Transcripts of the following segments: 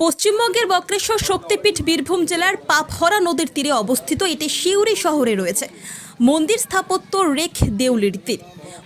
পশ্চিমবঙ্গের বক্রেশ্বর শক্তিপীঠ বীরভূম জেলার পাপহরা নদীর তীরে অবস্থিত এটি সিউড়ি শহরে রয়েছে। মন্দির স্থাপত্য রেখ দেউলির তীর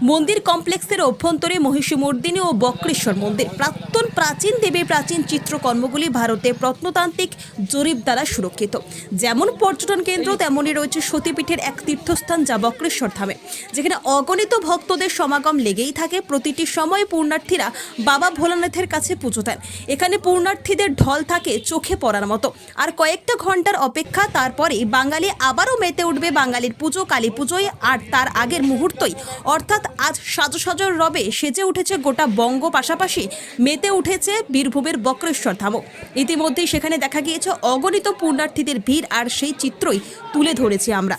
মন্দির কমপ্লেক্সের অভ্যন্তরে মহিষীমর্দিনী ও বক্রেশ্বর মন্দির। প্রাক্তন প্রাচীন দেবীর প্রাচীন চিত্রকর্মগুলি ভারতে প্রত্নতান্ত্রিক জরিপ দ্বারা সুরক্ষিত। যেমন পর্যটন কেন্দ্র, তেমনই রয়েছে সতীপীঠের এক তীর্থস্থান যা বক্রেশ্বর ধামে। যেখানে অগণিত ভক্তদের সমাগম লেগেই থাকে। প্রতিটি সময় পূর্ণার্থীরা বাবা ভোলানাথের কাছে পুজো দেন। এখানে পূর্ণার্থীদের ঢল থাকে চোখে পড়ার মতো। আর কয়েকটা ঘণ্টার অপেক্ষা, তারপরেই বাঙালি আবারও মেতে উঠবে বাঙালির পুজো কালী পুজোয় আর তার আগের মুহূর্তই। অর্থাৎ আজ সাজো সাজোর রবে সেজে উঠেছে গোটা বঙ্গ পাশাপাশি মেতে উঠেছে বীরভূমের বক্রেশ্বর ধামও। ইতিমধ্যেই সেখানে দেখা গিয়েছে অগণিত পূর্ণার্থীদের ভিড় আর সেই চিত্রই তুলে ধরেছি আমরা।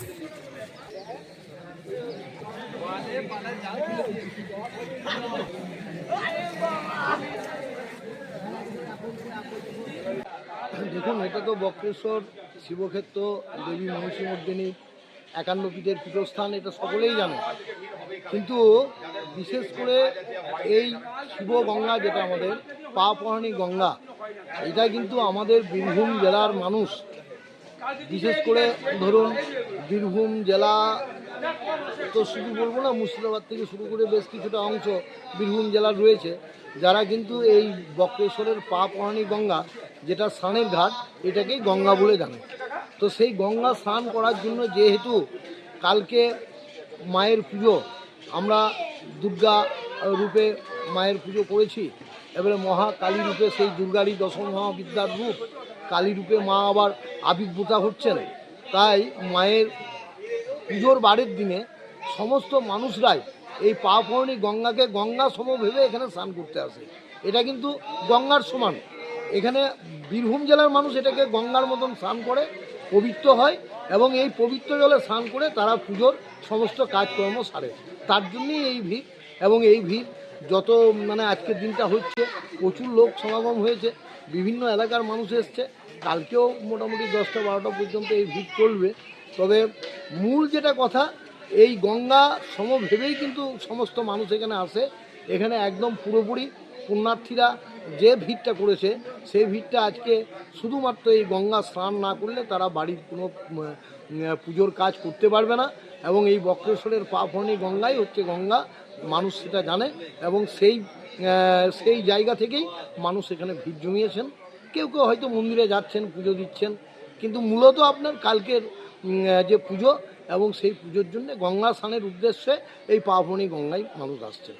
দেখুন, এটা তো বক্রেশ্বর, শিবক্ষেত্র, দেবী মহিষীমর্দিনী একান্ন পীঠের পীঠস্থান, এটা সকলেই জানে। কিন্তু বিশেষ করে এই শিব গঙ্গা, যেটা আমাদের পা পাপহানি গঙ্গা, এটা কিন্তু আমাদের বীরভূম জেলার মানুষ। বিশেষ করে ধরুন বীরভূম জেলা, তো শুধু বলব না, মুর্শিদাবাদ থেকে শুরু করে বেশ কিছুটা অংশ বীরভূম জেলার রয়েছে, যারা কিন্তু এই বক্রেশ্বরের পা পহানি গঙ্গা, যেটা স্নানের ঘাট, এটাকেই গঙ্গা বলে জানে। তো সেই গঙ্গা স্নান করার জন্য যেহেতু কালকে মায়ের পুজো, আমরা দুর্গা রূপে মায়ের পুজো করেছি, এবারে মহাকালী রূপে সেই দুর্গারই দশম মহাবিদ্যার রূপ, কালী রূপে মা আবার আবির্ভূতা হচ্ছেন। তাই মায়ের পুজোর বারের দিনে সমস্ত মানুষরাই এই পাপহরণী গঙ্গাকে গঙ্গা সম ভেবে এখানে স্নান করতে আসে। এটা কিন্তু গঙ্গার সমান। এখানে বীরভূম জেলার মানুষ এটাকে গঙ্গার মতন স্নান করে পবিত্র হয় এবং এই পবিত্র জলে স্নান করে তারা পুজোর সমস্ত কাজকর্ম সারে। তার জন্যই এই ভিড় এবং এই ভিড় যত মানে আজকের দিনটা হচ্ছে, প্রচুর লোক সমাগম হয়েছে, বিভিন্ন এলাকার মানুষ এসছে। কালকেও মোটামুটি দশটা বারোটা পর্যন্ত এই ভিড় চলবে। তবে মূল যেটা কথা, এই গঙ্গা সম ভেবেই কিন্তু সমস্ত মানুষ এখানে আসে। এখানে একদম পুরোপুরি পুণ্যার্থীরা যে ভিড়টা করেছে, সেই ভিড়টা আজকে শুধুমাত্র এই গঙ্গা স্নান না করলে তারা বাড়ির কোনো পুজোর কাজ করতে পারবে না এবং এই বক্রেশ্বরের পাপনি গঙ্গাই হচ্ছে গঙ্গা, মানুষ সেটা জানে এবং সেই সেই জায়গা থেকেই মানুষ এখানে ভিড় জমিয়েছেন। কেউ কেউ হয়তো মন্দিরে যাচ্ছেন, পুজো দিচ্ছেন, কিন্তু মূলত আপনার কালকের যে পুজো এবং সেই পুজোর জন্য গঙ্গা স্নানের উদ্দেশ্যে এই পাবনী গঙ্গায় মানুষ আসছে